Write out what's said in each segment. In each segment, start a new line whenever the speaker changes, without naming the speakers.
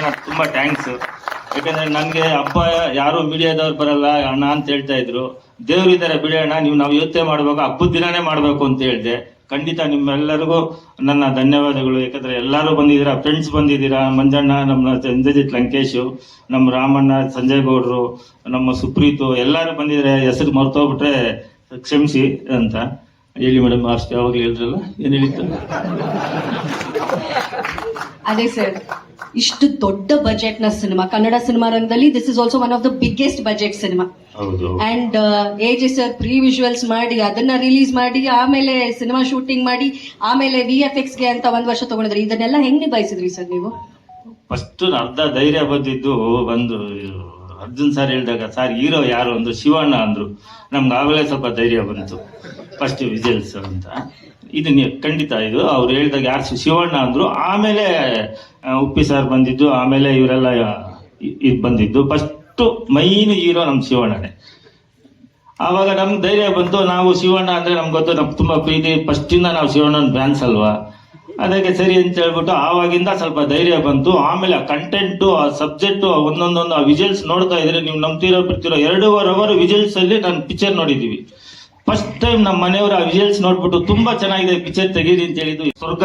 ತಕ್ಷಣ ತುಂಬಾ ಥ್ಯಾಂಕ್ಸ್ ಯಾಕಂದ್ರೆ ನನಗೆ ಅಪ್ಪ ಯಾರು ಮೀಡಿಯಾದವ್ರು ಬರಲ್ಲ, ಅಣ್ಣ ಅಂತ ಹೇಳ್ತಾ ಇದ್ರು. ದೇವ್ರು ಇದ್ದಾರೆ ಅಣ್ಣ, ನೀವು ನಾವು ಯೋಚನೆ ಮಾಡ್ಬೇಕು ಹಬ್ಬದ ದಿನಾನೇ ಮಾಡ್ಬೇಕು ಅಂತ ಹೇಳಿದೆ. ಖಂಡಿತ ನಿಮ್ಮೆಲ್ಲರಿಗೂ ನನ್ನ ಧನ್ಯವಾದಗಳು. ಯಾಕಂದ್ರೆ ಎಲ್ಲರೂ ಬಂದಿದ್ದೀರಾ ಫ್ರೆಂಡ್ಸ್ ಬಂದಿದ್ದೀರಾ, ಮಂಜಣ್ಣ, ನಮ್ಮ ಇಂದ್ರಜಿತ್ ಲಂಕೇಶು, ನಮ್ಮ ರಾಮಣ್ಣ, ಸಂಜಯ್ ಗೌಡ್ರು, ನಮ್ಮ ಸುಪ್ರೀತು, ಎಲ್ಲರೂ ಬಂದಿದ್ರೆ ಹೆಸರು ಮರ್ತೋಗ್ಬಿಟ್ರೆ ಕ್ಷಮಿಸಿ ಅಂತ. ಹೇಳಿ ಮೇಡಮ್ ಅಷ್ಟು ಯಾವಾಗಲೂ ಹೇಳಿದ್ರಲ್ಲ? ಏನು ಹೇಳಿತ್ತು
ಅದೇ ಸರ್ ಇಷ್ಟು ದೊಡ್ಡ ಬಜೆಟ್ನ ಸಿನಿಮಾ ಕನ್ನಡ ಸಿನಿಮಾ ರಂಗದಲ್ಲಿ this is also one of the biggest budget cinema and age ಜೆ ಸರ್ ಪ್ರೀ ವಿಜುವಲ್ಸ್ ಮಾಡಿ ಅದನ್ನ ರಿಲೀಸ್ ಮಾಡಿ ಆಮೇಲೆ ಸಿನಿಮಾ ಶೂಟಿಂಗ್ ಮಾಡಿ ಆಮೇಲೆ ವಿ ಎಫ್ ಎಕ್ಸ್ಗೆ ಅಂತ ಒಂದ್ ವರ್ಷ ತಗೊಂಡಿದ್ರಿ. ಇದನ್ನೆಲ್ಲ ಹೆಂಗ್ ನಿಭಾಯಿಸಿದ್ರಿ ಸರ್ ನೀವು?
ಫಸ್ಟ್ ಅರ್ಧ ಧೈರ್ಯ ಬಂದಿದ್ದು ಒಂದು ಅರ್ಜುನ್ ಸರ್ ಹೇಳಿದಾಗ ಸರ್ ಹೀರೋ ಯಾರು? ಅಂದ್ರು ಶಿವಣ್ಣ ಅಂದ್ರು. ನಮ್ಗೆ ಆಗಲೇ ಸ್ವಲ್ಪ ಧೈರ್ಯ ಬಂತು. ಫಸ್ಟ್ ವಿಜಿಲ್ಸ್ ಅಂತ. ಇದು ಖಂಡಿತ ಇದು. ಅವ್ರು ಹೇಳಿದಾಗ ಯಾರು ಶಿವಣ್ಣ ಅಂದರು. ಆಮೇಲೆ ಉಪ್ಪಿ ಸರ್ ಬಂದಿದ್ದು, ಆಮೇಲೆ ಇವರೆಲ್ಲ ಇದು ಬಂದಿದ್ದು. ಫಸ್ಟ್ ಮೈನ್ ಹೀರೋ ನಮ್ಮ ಶಿವಣ್ಣನೇ. ಆವಾಗ ನಮ್ಗೆ ಧೈರ್ಯ ಬಂತು. ನಾವು ಶಿವಣ್ಣ ಅಂದರೆ ನಮ್ಗೆ ಗೊತ್ತು, ನಮ್ಗೆ ತುಂಬಾ ಪ್ರೀತಿ. ಫಸ್ಟ್ ಇಂದ ನಾವು ಶಿವಣ್ಣನ ಫ್ಯಾನ್ಸ್ ಅಲ್ವಾ? ಅದಕ್ಕೆ ಸರಿ ಅಂತ ಹೇಳ್ಬಿಟ್ಟು ಆವಾಗಿಂದ ಸ್ವಲ್ಪ ಧೈರ್ಯ ಬಂತು. ಆಮೇಲೆ ಆ ಕಂಟೆಂಟು, ಆ ಸಬ್ಜೆಕ್ಟು ಒಂದೊಂದೊಂದು ಆ ವಿಜುವಲ್ಸ್ ನೋಡ್ತಾ ಇದ್ರೆ, ನೀವು ನಂಬ್ತಿರೋ, ಬಿಡ್ತಿರೋ ಎರಡೂವರೆ ಅವರ್ ವಿಜುವಲ್ಸ್ ಅಲ್ಲಿ ನಾನು ಪಿಕ್ಚರ್ ನೋಡಿದೀವಿ. ಫಸ್ಟ್ ಟೈಮ್ ನಮ್ಮ ಮನೆಯವರು ಆ ವಿಜುವಲ್ಸ್ ನೋಡ್ಬಿಟ್ಟು ತುಂಬಾ ಚೆನ್ನಾಗಿದೆ ಪಿಕ್ಚರ್ ತೆಗೀರಿ ಅಂತ ಹೇಳಿದ್ದು. ಸ್ವರ್ಗ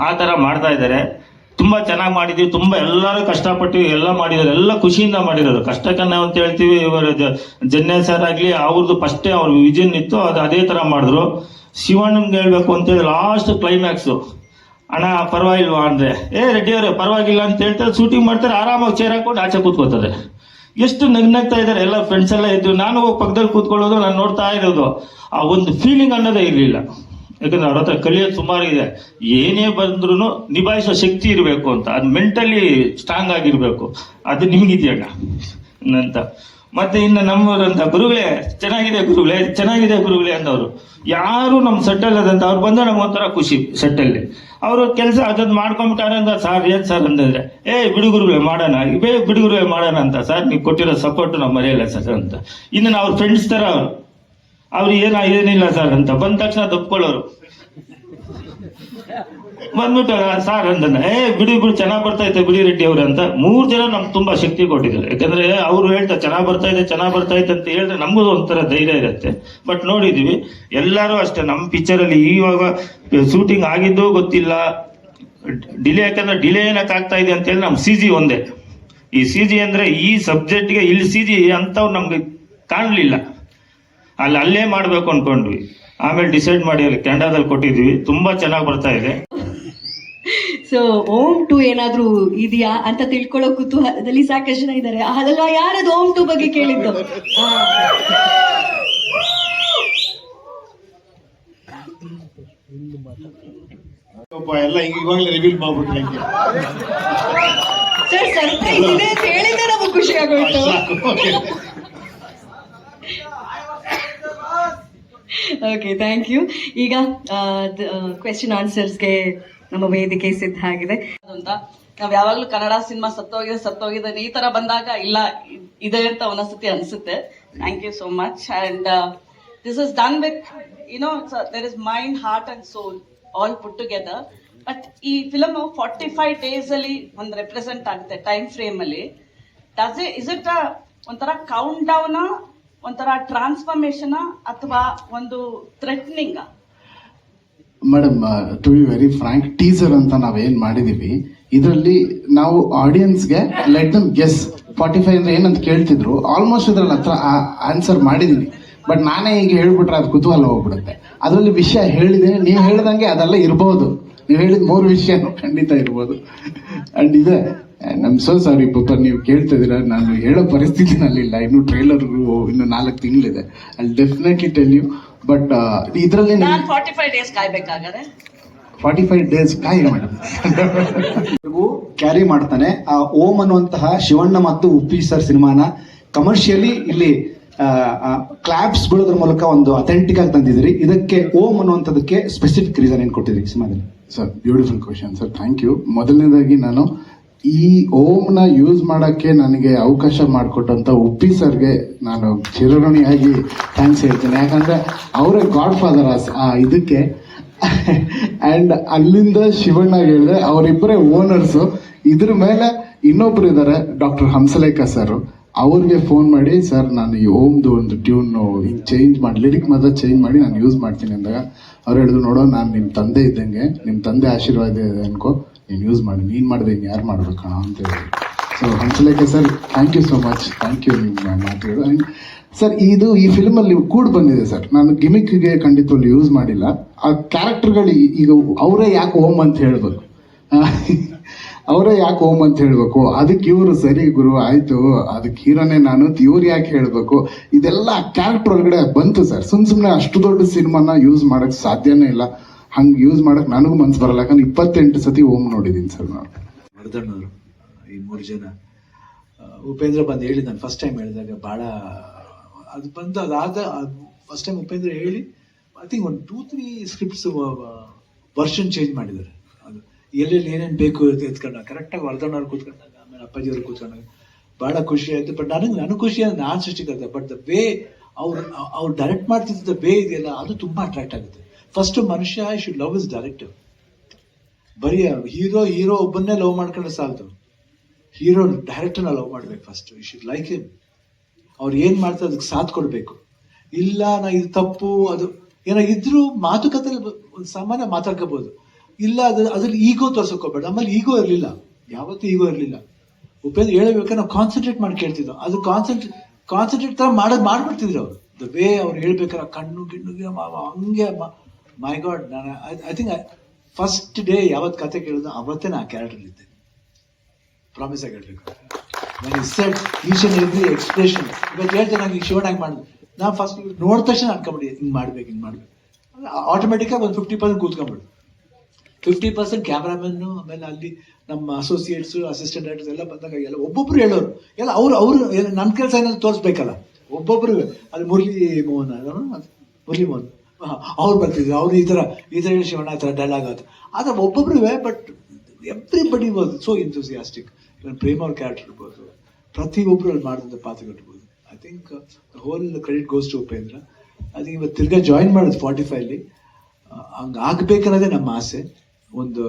ಆ- ಥರ ಮಾಡ್ತಾ ಇದ್ದಾರೆ. ತುಂಬಾ ಚೆನ್ನಾಗಿ ಮಾಡಿದ್ವಿ ತುಂಬಾ ಎಲ್ಲರೂ ಕಷ್ಟಪಟ್ಟು ಎಲ್ಲ ಮಾಡಿದ್ದಾರೆ. ಎಲ್ಲ ಖುಷಿಯಿಂದ ಮಾಡಿರೋದು. ಕಷ್ಟಕನ್ನ ಅಂತ ಹೇಳ್ತೀವಿ. ಇವರ ಜನ್ಯ ಸರ್ ಆಗ್ಲಿ ಅವ್ರದ್ದು ಫಸ್ಟೇ ಅವ್ರ ವಿಜನ್ ಇತ್ತು. ಅದು ಅದೇ ತರ ಮಾಡಿದ್ರು. ಶಿವಣ್ಣನ್ಗೆ ಹೇಳಬೇಕು ಅಂತೇಳಿ ಲಾಸ್ಟ್ ಕ್ಲೈಮ್ಯಾಕ್ಸು ಅಣ್ಣ, ಪರವಾಗಿಲ್ವಾ ಅಂದ್ರೆ? ಏ, ರೆಡ್ಡಿ ಅವರೇ, ಪರವಾಗಿಲ್ಲ ಅಂತ ಹೇಳ್ತಾರೆ ಶೂಟಿಂಗ್ ಮಾಡ್ತಾರೆ. ಆರಾಮಾಗಿ ಚೇರ್ ಹಾಕೊಂಡು ಆಚೆ ಕೂತ್ಕೋತಾರೆ ಎಷ್ಟು ನಗ್ನಾಗ್ತಾ ಇದ್ದಾರೆ ಎಲ್ಲ ಫ್ರೆಂಡ್ಸ್ ಎಲ್ಲ ಇದ್ದು, ನಾನು ಹೋಗಿ ಪಕ್ಕದಲ್ಲಿ ಕೂತ್ಕೊಳ್ಳೋದು, ನಾನು ನೋಡ್ತಾ ಇರೋದು. ಆ ಒಂದು ಫೀಲಿಂಗ್ ಅನ್ನೋದೇ ಇರಲಿಲ್ಲ. ಯಾಕಂದ್ರೆ ಅವ್ರ ಹತ್ರ ಕಲಿಯೋದು ಸುಮಾರು ಇದೆ. ಏನೇ ಬಂದ್ರೂ ನಿಭಾಯಿಸೋ ಶಕ್ತಿ ಇರಬೇಕು ಅಂತ. ಅದು ಮೆಂಟಲಿ ಸ್ಟ್ರಾಂಗ್ ಆಗಿರಬೇಕು. ಅದು ನಿಮಗಿದೆಯಣ್ಣ. ಅಂತ ಮತ್ತೆ ಇನ್ನು ನಮ್ಮವರಂತ ಗುರುಗಳೇ, ಚೆನ್ನಾಗಿದೆ ಗುರುಗಳೇ ಚೆನ್ನಾಗಿದೆ ಗುರುಗಳೇ ಅಂದವರು. ಯಾರು ನಮ್ಮ ಸೆಟ್ಟಲ್ ಅದಂತ ಅವ್ರು ನಮ್ಗೆ ಒಂಥರ ಖುಷಿ ಸೆಟ್ಟಲ್ಲಿ ಅವರು ಕೆಲಸ ಅದನ್ನು ಮಾಡ್ಕೊಂಬಿಟ್ಟಾರೆ ಅಂತ ಸರ್, ಏನು ಸರ್? ಅಂತಂದ್ರೆ ಏ ಬಿಡುಗುರುಗಳೇ ಮಾಡೋಣ. ಬೇ ಬಿಡುಗುರುಗಳೇ ಮಾಡೋಣ ಅಂತ. ಸರ್, ನೀವು ಕೊಟ್ಟಿರೋ ಸಪೋರ್ಟ್ ನಮ್ಮ ಮರೆಯಲ್ಲ ಸರ್ ಅಂತ. ಇನ್ನು ಅವ್ರ ಫ್ರೆಂಡ್ಸ್ ತರ ಅವರು. ಅವ್ರು ಏನ ಏನಿಲ್ಲ ಸರ್ ಅಂತ. ಬಂದ ತಕ್ಷಣ ತಪ್ಕೊಳ್ಳೋರು ಬಂದ್ಬಿಟ್ಟು ಸಾರ್ ಅಂದನ. ಏ, ಬಿಡಿ ಬಿಡಿ ಚೆನ್ನಾಗಿ ಬರ್ತಾ ಇತ್ತು ಬಿಡಿ ರೆಡ್ಡಿ ಅವ್ರು ಅಂತ. ಮೂರು ಜನ ನಮ್ಗೆ ತುಂಬಾ ಶಕ್ತಿ ಕೊಟ್ಟಿದ್ದಾರೆ. ಯಾಕಂದ್ರೆ ಅವ್ರು ಹೇಳ್ತಾರೆ ಚೆನ್ನಾಗಿ ಬರ್ತಾ ಇದೆ, ಚೆನ್ನಾಗಿ ಬರ್ತಾ ಇದೆ ಅಂತ ಹೇಳಿದ್ರೆ ನಮಗೂ ಒಂಥರ ಧೈರ್ಯ ಇರುತ್ತೆ. ಬಟ್ ನೋಡಿದೀವಿ, ಎಲ್ಲರೂ ಅಷ್ಟೇ ನಮ್ಮ ಪಿಕ್ಚರ್ ಅಲ್ಲಿ ಇವಾಗ ಶೂಟಿಂಗ್ ಆಗಿದ್ದು ಗೊತ್ತಿಲ್ಲ. ಡಿಲೇ, ಯಾಕಂದ್ರೆ ಡಿಲೇ ಏನಕ್ಕೆ ಆಗ್ತಾ ಇದೆ ಅಂತ ಹೇಳಿ ನಮ್ ಸಿ ಜಿ ಒಂದೇ. ಈ ಸಿ ಜಿ ಅಂದ್ರೆ ಈ ಸಬ್ಜೆಕ್ಟ್ಗೆ ಇಲ್ಲಿ ಸಿ ಜಿ ಅಂತವ್ ನಮ್ಗೆ ಕಾಣಲಿಲ್ಲ. ಅಲ್ಲಿ ಅಲ್ಲೇ ಮಾಡಬೇಕು ಅನ್ಕೊಂಡ್ವಿ. ಆಮೇಲೆ ಡಿಸೈಡ್ ಮಾಡಿ ಅಲ್ಲಿ ಕೆನಡಾದಲ್ಲಿ ಕೊಟ್ಟಿದ್ವಿ ತುಂಬಾ ಚೆನ್ನಾಗಿ ಬರ್ತಾ ಇದೆ.
ಸೊ ಓಮ್ ಟು ಏನಾದ್ರೂ ಇದೆಯಾ ಅಂತ ತಿಳ್ಕೊಳ್ಳೋ ಕುತೂಹಲದಲ್ಲಿ ಸಾಕಷ್ಟು ಜನ ಇದ್ದಾರೆ. ಅದಲ್ವಾ ಯಾರದು ಓಮ್ ಟು ಬಗ್ಗೆ ಕೇಳಿದ್ದು?
ಎಲ್ಲ ಇವಾಗಲೇ ರಿವೀಲ್ ಮಾಡ್ಬಿಟ್ರೆ
ಸರ್ ಸರ್ಪ್ರೈಸ್ ಇದೆ ಅಂತ ಹೇಳಿದ್ರೆ ನಮಗೆ ಖುಷಿ ಆಗೋಯ್ತು. ಓಕೆ ಥ್ಯಾಂಕ್ ಯು ಈಗ ಕ್ವೆಶನ್ ಆನ್ಸರ್ಸ್ಗೆ ನಮ್ಮ ವೇದಿಕೆ ಸಿದ್ಧ ಆಗಿದೆ.
ಅಂತ, ನಾವ್ ಯಾವಾಗ್ಲೂ ಕನ್ನಡ ಸಿನಿಮಾ ಸತ್ತೋಗಿದೆ ಸತ್ತೋಗಿದೆ ಈ ತರ ಬಂದಾಗ ಇಲ್ಲ, ಇದೆ ಅಂತ ಒಂದೊಂದ್ಸತಿ ಅನ್ಸುತ್ತೆ. Thank you so much and this is done with you know there is mind heart and soul all put together but ಈ ಫಿಲಮ್ ಫಾರ್ಟಿ ಫೈವ್ ಡೇಸ್ ಅಲ್ಲಿ ಒಂದು ರೆಪ್ರೆಸೆಂಟ್ ಆಗುತ್ತೆ ಟೈಮ್ ಫ್ರೇಮ್ ಅಲ್ಲಿ. ಡಸ್ ಇಸ್ ಇಟ್ ಒಂಥರ count down ಒಂಥರ transformation ಅಥವಾ ಒಂದು threatening
madam to be very frank teaser ಅಂತ ನಾವೇನ್ ಮಾಡಿದೀವಿ, ಇದರಲ್ಲಿ ನಾವು ಆಡಿಯನ್ಸ್ಗೆ let them guess forty five ಅಂದ್ರೆ ಏನಂತ ಕೇಳ್ತಿದ್ರು ಆಲ್ಮೋಸ್ಟ್ ಇದ್ರಲ್ಲಿ ಹತ್ರ ಆನ್ಸರ್ ಮಾಡಿದೀನಿ ಬಟ್ ನಾನೇ ಈಗ ಹೇಳ್ಬಿಟ್ರೆ ಅದು ಕುತೂಹಲ ಹೋಗ್ಬಿಡುತ್ತೆ. ಅದರಲ್ಲಿ ವಿಷಯ ಹೇಳಿದ್ದೀನಿ, ನೀವು ಹೇಳ್ದಂಗೆ ಅದೆಲ್ಲ ಇರ್ಬೋದು. ನೀವು ಹೇಳಿದ ಮೂರು ವಿಷಯನು ಖಂಡಿತ ಇರ್ಬೋದು. ಅಂಡ್ ಇದೆ. ನಮ್ ಸೋ ಸಾರಿ ಪಾಪ ನೀವು ಕೇಳ್ತಿದ್ದೀರಾ ನಾನು ಹೇಳೋ ಪರಿಸ್ಥಿತಿನಲ್ಲಿಲ್ಲ ಇನ್ನು ಟ್ರೈಲರ್ ಇನ್ನು ನಾಲ್ಕು ತಿಂಗಳಿದೆ. ಅಲ್ಲಿ ಡೆಫಿನೆಟ್ಲಿ ಟೆಲ್ ಯು ಬಟ್ ಇದರಲ್ಲಿ
ನಾನು ಫಾರ್ಟಿ ಫೈವ್ ಡೇಸ್ ಕಾಯ್ಬೇಕಾಗದೆ.
ಫಾರ್ಟಿ ಫೈವ್ ಡೇಸ್ ಕಾಯಿ ಮೇಡಮ್.
ಕ್ಯಾರಿ ಮಾಡ್ತಾನೆ. ಆ ಓಂ ಅನ್ನುವಂತಹ ಶಿವಣ್ಣ ಮತ್ತು ಉಪ್ಪಿ ಸರ್ ಸಿನಿಮಾನ ಕಮರ್ಷಿಯಲಿ ಇಲ್ಲಿ ಕ್ಲಾಪ್ಸ್ ಬೀಳೋದ್ರ ಮೂಲಕ ಒಂದು ಅಥೆಂಟಿಕ್ ಆಗಿ ತಂದಿದ್ದೀರಿ. ಇದಕ್ಕೆ ಓಂ ಅನ್ನುವಂಥದ್ದಕ್ಕೆ ಸ್ಪೆಸಿಫಿಕ್ ರೀಸನ್ ಏನು ಕೊಟ್ಟಿದ್ದೀರಿ ಸಿನಿಮಾದಲ್ಲಿ?
Sir beautiful question sir thank you ಮೊದಲನೇದಾಗಿ ನಾನು ಈ ಓಮ್ನ ಯೂಸ್ ಮಾಡೋಕ್ಕೆ ನನಗೆ ಅವಕಾಶ ಮಾಡಿಕೊಟ್ಟಂತ ಉಪ್ಪಿ ಸರ್ಗೆ ನಾನು ಚಿರಋಣಿಯಾಗಿ ಥ್ಯಾಂಕ್ಸ್ ಹೇಳ್ತೀನಿ. ಯಾಕಂದ್ರೆ ಅವರೇ ಗಾಡ್ ಫಾದರ್ ಆ ಇದಕ್ಕೆ. ಆ್ಯಂಡ್ ಅಲ್ಲಿಂದ ಶಿವಣ್ಣ ಹೇಳಿದ್ರೆ ಅವರಿಬ್ಬರೇ ಓನರ್ಸು ಇದ್ರ ಮೇಲೆ ಇನ್ನೊಬ್ರು ಇದ್ದಾರೆ ಡಾಕ್ಟರ್ ಹಂಸಲೇಖ ಸರ್ ಅವ್ರಿಗೆ ಫೋನ್ ಮಾಡಿ ಸರ್ ನಾನು ಈ ಓಮ್ದು ಒಂದು ಟ್ಯೂನ್ ಹಿಂಗೆ ಚೇಂಜ್ ಮಾಡಿ ಲಿರಿಕ್ ಮಾತ್ರ ಚೇಂಜ್ ಮಾಡಿ ನಾನು ಯೂಸ್ ಮಾಡ್ತೀನಿ ಅಂದಾಗ, ಅವ್ರು ಹೇಳಿದ್ರು, ನೋಡೋ, ನಾನು ನಿಮ್ಮ ತಂದೆ ಇದ್ದಂಗೆ ನಿಮ್ಮ ತಂದೆ ಆಶೀರ್ವಾದ ಇದೆ ಅನ್ಕೋ. ನೀನು ಯೂಸ್ ಮಾಡಿ, ನೀನು ಮಾಡಿದೆ ಇನ್ನು ಯಾರು ಮಾಡಬೇಕು ಅಂತ ಹೇಳಿ. So Hamsalekha sir thank you so much thank you ನಿಮ್ಮ ಮಾತುಗಳು. ಸರ್ ಇದು ಈ ಫಿಲ್ಮಲ್ಲಿ ಕೂಡ ಬಂದಿದೆ ಸರ್ ನಾನು ಗಿಮಿಕ್ಗೆ ಖಂಡಿತವಾಗಿ ಯೂಸ್ ಮಾಡಿಲ್ಲ. ಆ ಕ್ಯಾರೆಕ್ಟರ್ಗಳು ಈಗ ಅವರೇ ಯಾಕೆ ಓಮ್ ಅಂತ ಹೇಳ್ಬೇಕು? ಅವರೇ ಯಾಕೆ ಓಮ್ ಅಂತ ಹೇಳ್ಬೇಕು? ಅದಕ್ಕೆ ಇವರು ಸರಿ ಗುರು, ಆಯ್ತು. ಅದಕ್ಕೆ ಹೀರೋನೇ ನಾನು ಇವ್ರು ಯಾಕೆ ಹೇಳಬೇಕು? ಇದೆಲ್ಲ ಕ್ಯಾರೆಕ್ಟರ್ ಒಳಗಡೆ ಬಂತು ಸರ್ ಸುಮ್ ಸುಮ್ಮನೆ ಅಷ್ಟು ದೊಡ್ಡ ಸಿನಿಮಾನ ಯೂಸ್ ಮಾಡಕ್ ಸಾಧ್ಯನೇ ಇಲ್ಲ. ಹಂಗೆ ಯೂಸ್ ಮಾಡಕ್ ನನಗೂ ಮನ್ಸು ಬರಲ್ಲ. ಯಾಕಂದ್ರೆ ಇಪ್ಪತ್ತೆಂಟು ಸತಿ ಓಮ್ ನೋಡಿದ್ದೀನಿ ಸರ್ ನಾನು.
ವರ್ಧಣ್ಣವರು ಈ ಮೂರು ಜನ. ಉಪೇಂದ್ರ ಬಂದು ಹೇಳಿ ನಾನು ಫಸ್ಟ್ ಟೈಮ್ ಹೇಳಿದಾಗ ಭಾಳ ಅದು ಬಂದು ಅದಾದ ಫಸ್ಟ್ ಟೈಮ್ ಉಪೇಂದ್ರ ಹೇಳಿ ಐ ಥಿಂಕ್ ಒಂದು two three scripts version change ಮಾಡಿದ್ದಾರೆ. ಅದು ಎಲ್ಲೆಲ್ಲಿ ಏನೇನು ಬೇಕು ಎತ್ಕೊಂಡಾಗ ಕರೆಕ್ಟಾಗಿ ವರ್ಧಣ್ಣವ್ರು ಕೂತ್ಕೊಂಡಾಗ, ಆಮೇಲೆ ಅಪ್ಪಾಜಿಯವ್ರು ಕೂತ್ಕೊಂಡಾಗ ಭಾಳ ಖುಷಿ ಆಯಿತು. ಬಟ್ ನನಗೆ ನನಗೆ ಖುಷಿ ಅಂದರೆ ನಾನು ಸೃಷ್ಟಿಕರ್ತ ಬಟ್ ದ ವೇ ಅವ್ರು ಅವ್ರು ಡೈರೆಕ್ಟ್ ಮಾಡ್ತಿದ್ದ ವೇ ಇದೆಯಲ್ಲ ಅದು ತುಂಬ ಅಟ್ರಾಕ್ಟ್ ಆಗುತ್ತೆ. ಫಸ್ಟ್ ಮನುಷ್ಯ I should love is director ಬರೀ ಹೀರೋ ಹೀರೋ ಒಬ್ಬನ್ನೇ ಲವ್ ಮಾಡ್ಕೊಂಡ್ರೆ ಸಾಲದು. ಹೀರೋ ಡೈರೆಕ್ಟರ್ನ ಲವ್ ಮಾಡ್ಬೇಕು first you should like him ಅವ್ರು ಏನ್ ಮಾಡ್ತಾರೆ ಅದಕ್ಕೆ ಸಾಥ್ ಕೊಡ್ಬೇಕು. ಇಲ್ಲ, ನಾ ಇದು ತಪ್ಪು, ಅದು ಏನೋ ಇದ್ರೂ ಮಾತುಕತೆ ಸಾಮಾನ್ಯ ಮಾತಾಡ್ಕೋಬಹುದು ಇಲ್ಲ, ಅದು, ಅದ್ರಲ್ಲಿ ಈಗೋ ತೋರ್ಸಕ್ ಹೋಗ್ಬೇಡ ನಮ್ಮಲ್ಲಿ ಈಗೋ ಇರಲಿಲ್ಲ. ಯಾವತ್ತೂ ಈಗೋ ಇರಲಿಲ್ಲ. ಉಪೇಂದ್ರ ಹೇಳಬೇಕಾದ್ರೆ ನಾವು ಕಾನ್ಸಂಟ್ರೇಟ್ ಮಾಡಿ ಕೇಳ್ತಿದ್ದೋ. ಅದು ಕಾನ್ಸಂಟ್ರೇಟ್ ಕಾನ್ಸಂಟ್ರೇಟ್ ತರ ಮಾಡೋದು ಮಾಡ್ಬಿಡ್ತಿದ್ರು ಅವ್ರು. ದ ವೇ ಅವ್ರು ಹೇಳ್ಬೇಕಾರೆ ಕಣ್ಣು, ಗಿಣ್ಣು ಹಂಗೆ ಮೈ ಗಾಡ್ ನಾನು ಐ ಥಿಂಕ್ ಫಸ್ಟ್ ಡೇ ಯಾವತ್ತು ಕತೆ ಕೇಳಿದ ಅವತ್ತೇ ನಾನು ಕ್ಯಾರೆಕ್ಟರ್ ಇದ್ದೆ. ಪ್ರಾಮಿಸ್ ಆಗಿ ನನಗೆ ಸೆಟ್ ಅಂಡ್ ಎವ್ರಿ ಎಕ್ಸ್ಪ್ರೆಷನ್ ಇವತ್ತು ಹೇಳ್ತೇನೆ ನನಗೆ ಶಿವನಾಗಿ ಹೆಂಗೆ ಮಾಡಿದ್ರು ನಾ ಫಸ್ಟ್ ನೋಡಿದ ತಕ್ಷಣ ಅನ್ಕೊಂಬಿಡಿ, ಹಿಂಗೆ ಮಾಡ್ಬೇಕು ಹಿಂಗೆ ಮಾಡ್ಬೇಕು. ಆಟೋಮೆಟಿಕ್ಕಾಗಿ ಒಂದು ಫಿಫ್ಟಿ ಪರ್ಸೆಂಟ್ ಕೂತ್ಕೊಂಡ್ಬಿಡು ಫಿಫ್ಟಿ ಪರ್ಸೆಂಟ್ ಕ್ಯಾಮ್ರಾಮನ್ನು ಆಮೇಲೆ ಅಲ್ಲಿ ನಮ್ಮ ಅಸೋಸಿಯೇಟ್ಸು ಅಸಿಸ್ಟೆಂಟ್ ಡೈರೆಕ್ಟರ್ಸ್ ಎಲ್ಲ ಬಂದಾಗ ಎಲ್ಲ ಒಬ್ಬೊಬ್ರು ಹೇಳೋರು. ಎಲ್ಲ ಅವರು ಅವರು ನನ್ನ ಕೆಲಸ ಏನಾದ್ರು ತೋರಿಸ್ಬೇಕಲ್ಲ. ಒಬ್ಬೊಬ್ಬರು ಅದು ಮುರಳಿ ಮೋಹನ್ ಮುರಳಿ ಮೋಹನ್. ಅವ್ರು ಬರ್ತಿದ್ರು. ಅವ್ರು ಈ ಥರ ಈ ಥರ ಶಿವಣ್ಣ, ಆ ಥರ ಡೈಲಾಗ್ ಆಯ್ತು ಆದರೆ ಒಬ್ಬೊಬ್ರು but everybody was so enthusiastic even Prem ಅವ್ರ ಕ್ಯಾರೆಕ್ಟರ್ ಇರ್ಬೋದು. ಪ್ರತಿಯೊಬ್ಬರು ಅಲ್ಲಿ ಮಾಡಿದಂಥ ಪಾತ್ರಗಳಿರ್ಬೋದು I think whole credit goes to Upendra. Think ಇವತ್ತು ತಿರ್ಗಾ ಜಾಯಿನ್ ಮಾಡೋದು ಸ್ಪಾಟಿಫೈಲಿ ಹಂಗೆ ಆಗಬೇಕನ್ನೋದೇ ನಮ್ಮ ಆಸೆ. ಒಂದು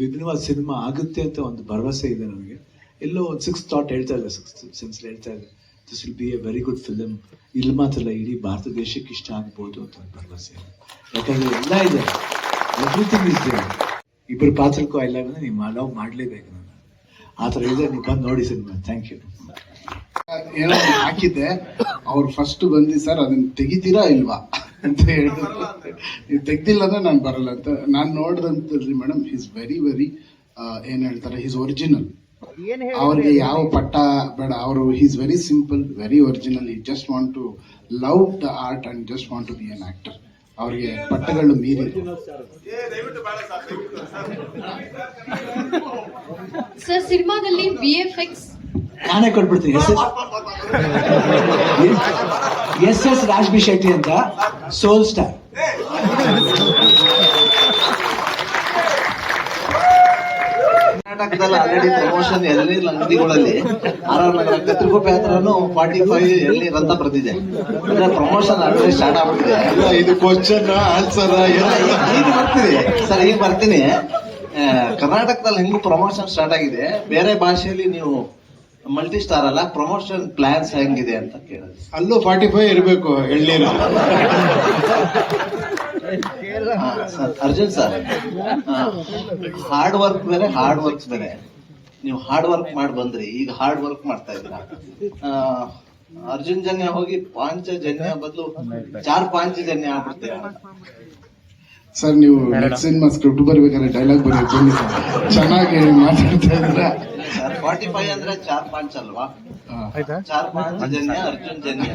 ವಿಭಿನ್ನವಾದ ಸಿನಿಮಾ ಆಗುತ್ತೆ ಅಂತ ಒಂದು ಭರವಸೆ ಇದೆ ನನಗೆ ಎಲ್ಲೋ ಒಂದು ಸಿಕ್ಸ್ ಥಾಟ್ ಹೇಳ್ತಾ ಇದೆ ಸಿಕ್ಸ್ ಸೆನ್ಸ್ ಹೇಳ್ತಾ ಇದೆ. This will be a very good film ಇಲ್ಲಿ ಮಾತ್ರ ಇಡೀ ಭಾರತ ದೇಶಕ್ಕೆ ಇಷ್ಟ ಆಗ್ಬೋದು ಅಂತ ಒಂದು ಭರವಸೆ ಯಾಕಂದ್ರೆ ಎಲ್ಲ ಇದೆ ಎವ್ರಿಥಿಂಗ್ ಇಸ್ ಇದೆ ಇಬ್ಬರು ಪಾತ್ರಕ್ಕೂ ಇಲ್ಲ ಅಂದ್ರೆ ನೀವು ಅಲೌ ಮಾಡಲೇಬೇಕು ನಾನು ಆ ಥರ ಇದೆ ನೀವು ಬಂದು ನೋಡಿ ಸಿನಿಮಾ ಥ್ಯಾಂಕ್ ಯು
ಏನೋ ಹಾಕಿದ್ದೆ. ಅವ್ರು ಫಸ್ಟ್ ಬಂದಿ, ಸರ್, ಅದನ್ನ ತೆಗಿತೀರಾ ಇಲ್ವಾ? ಅಂತ ಹೇಳಿದ್ರು. ನೀವು ತೆಗ್ದಿಲ್ಲ ಅಂದ್ರೆ ನಾನು ಬರಲ್ಲ ಅಂತ. ನಾನು ನೋಡಿದಂತಲ್ಲಿ ಮೇಡಮ್ ಹಿಸ್ ವೆರಿ ವೆರಿ ಏನ್ ಹೇಳ್ತಾರೆ ಹಿಸ್ ಒರಿಜಿನಲ್ ಅವ್ರಿಗೆ ಯಾವ ಪಟ್ಟ ಬೇಡ. ಅವರು is very simple very original he just want to love the art and just want to be an actor ಅವರಿಗೆ ಪಟ್ಟಗಳು ಮೀರಿ.
ಸರ್ ಸಿನಿಮಾದಲ್ಲಿ ವಿ ಎಫ್ ಎಕ್ಸ್
ನಾನೇ ಕೊಟ್ಬಿಡ್ತೀನಿ. Yes yes yes yes Raj B Shetty ಅಂತ ಸೋಲ್ ಸ್ಟಾರ್.
ಕರ್ನಾಟಕದಲ್ಲಿ already promotion ಎಲ್ಲಿ ಅಂಗಡಿಗಳಲ್ಲಿ ಆರ್ ಆರ್ ನಗರ ಹತ್ರನು ಫಾರ್ಟಿ ಫೈವ್ ಎಳ್ನೀರ್ ಅಂತ ಬರ್ತಿದೆ ಅಂದ್ರೆ ಪ್ರಮೋಷನ್ ಆಲ್ರೆಡಿ ಸ್ಟಾರ್ಟ್ ಆಗ್ಬಿಟ್ಟಿದೆ.
ಇದು ಕ್ವಶನ್ ಆನ್ಸರ್
ಈಗ ಬರ್ತೀನಿ. ಸರ್ ಈಗ ಬರ್ತೀನಿ. ಕರ್ನಾಟಕದಲ್ಲಿ ಹೆಂಗು ಪ್ರಮೋಷನ್ ಸ್ಟಾರ್ಟ್ ಆಗಿದೆ? ಬೇರೆ ಭಾಷೆಯಲ್ಲಿ ನೀವು ಮಲ್ಟಿ ಸ್ಟಾರ್ ಅಲ್ಲ ಪ್ರಮೋಷನ್ ಪ್ಲಾನ್ಸ್ ಹೆಂಗಿದೆ ಅಂತ ಕೇಳಿದೆ.
ಅಲ್ಲೂ ಫಾರ್ಟಿ ಫೈವ್ ಇರಬೇಕು
sir, Arjun sir hard work ಬೇರೆ ಹಾರ್ಡ್ ವರ್ಕ್ ಬೇರೆ. ನೀವು ಹಾರ್ಡ್ ವರ್ಕ್ ಮಾಡಿ ಬಂದ್ರಿ, ಈಗ ಹಾರ್ಡ್ ವರ್ಕ್ ಮಾಡ್ತಾ ಇದ್ರ ಅರ್ಜುನ್ ಜನ್ಯ ಹೋಗಿ ಪಾಂಚಜನ್ಯ ಬದಲು ಚಾರ್ ಪಾಂಚಜನ್ಯ ಆಗ್ಬಿಡ್ತೀರ?
ಸರ್, ನೀವು ಸಿನಿಮಾ ಸ್ಕ್ರಿಪ್ಟ್ ಬರ್ಬೇಕಾದ್ರೆ ಡೈಲಾಗ್ ಬರೀ ಚೆನ್ನಾಗಿ ಮಾತಾಡ್ತಾ ಇದ್ರ
ಫಾರ್ಟಿ ಫೈವ್ ಅಂದ್ರೆ ಚಾರ್ ಪಾಂಚ್ ಅಲ್ವಾ? ಚಾರ್ ಪಾಂಚಜನ್ಯ ಅರ್ಜುನ್ ಜನ್ಯ.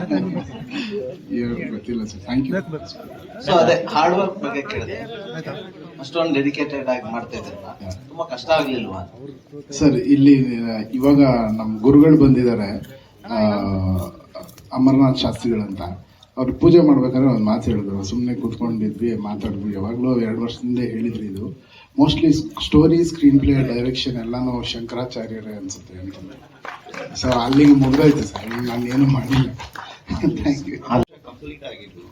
ಗೊತ್ತಿಲ್ಲ ಸರ್ ಥ್ಯಾಂಕ್ ಯು
ಸೊ ಅದೇ ಹಾರ್ಡ್ ವರ್ಕ್ ಬಗ್ಗೆ ಕೇಳಿದೆ. ಅಷ್ಟೊಂದು ಡೆಡಿಕೇಟೆಡ್ ಆಗಿ ಮಾಡ್ತಾ ಇದ್ರಲ್ಲ ತುಂಬಾ ಕಷ್ಟ ಆಗ್ಲಿಲ್ವಾ?
ಸರ್ ಇಲ್ಲಿ ಇವಾಗ ನಮ್ಮ ಗುರುಗಳು ಬಂದಿದ್ದಾರೆ ಅಮರನಾಥ್ ಶಾಸ್ತ್ರಿಗಳಂತ ಅವ್ರು ಪೂಜೆ ಮಾಡ್ಬೇಕಾದ್ರೆ ಒಂದು ಮಾತು ಹೇಳಿದ್ರು. ಸುಮ್ಮನೆ ಕೂತ್ಕೊಂಡಿದ್ವಿ ಮಾತಾಡಿದ್ವಿ. ಯಾವಾಗಲೂ ಎರಡು ವರ್ಷದಿಂದ ಹೇಳಿದ್ರಿ ಇದು. Mostly story screenplay direction ಎಲ್ಲಾನು ಶಂಕರಾಚಾರ್ಯರೇ ಅನ್ಸುತ್ತೆ ಅಂತಂದ್ರೆ ಸೊ ಅಲ್ಲಿಗೆ ಮುಗ್ದೋಯ್ತು ಸರ್. ನಾನು ಏನು ಮಾಡಿಲ್ಲ. ಥ್ಯಾಂಕ್ ಯು
ಕಂಪ್ಲೀಟ್ ಆಗಿದ್ದು.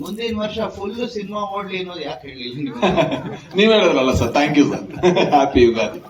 ಮುಂದಿನ ವರ್ಷ ಫುಲ್ ಸಿನಿಮಾ ಓಡ್ಲಿ ಅನ್ನೋದು ಯಾಕೆ ಹೇಳಿಲ್ಲ ನೀವು?
ಹೇಳಿದ್ರಲ್ಲ sir. Thank you sir happy Ugadi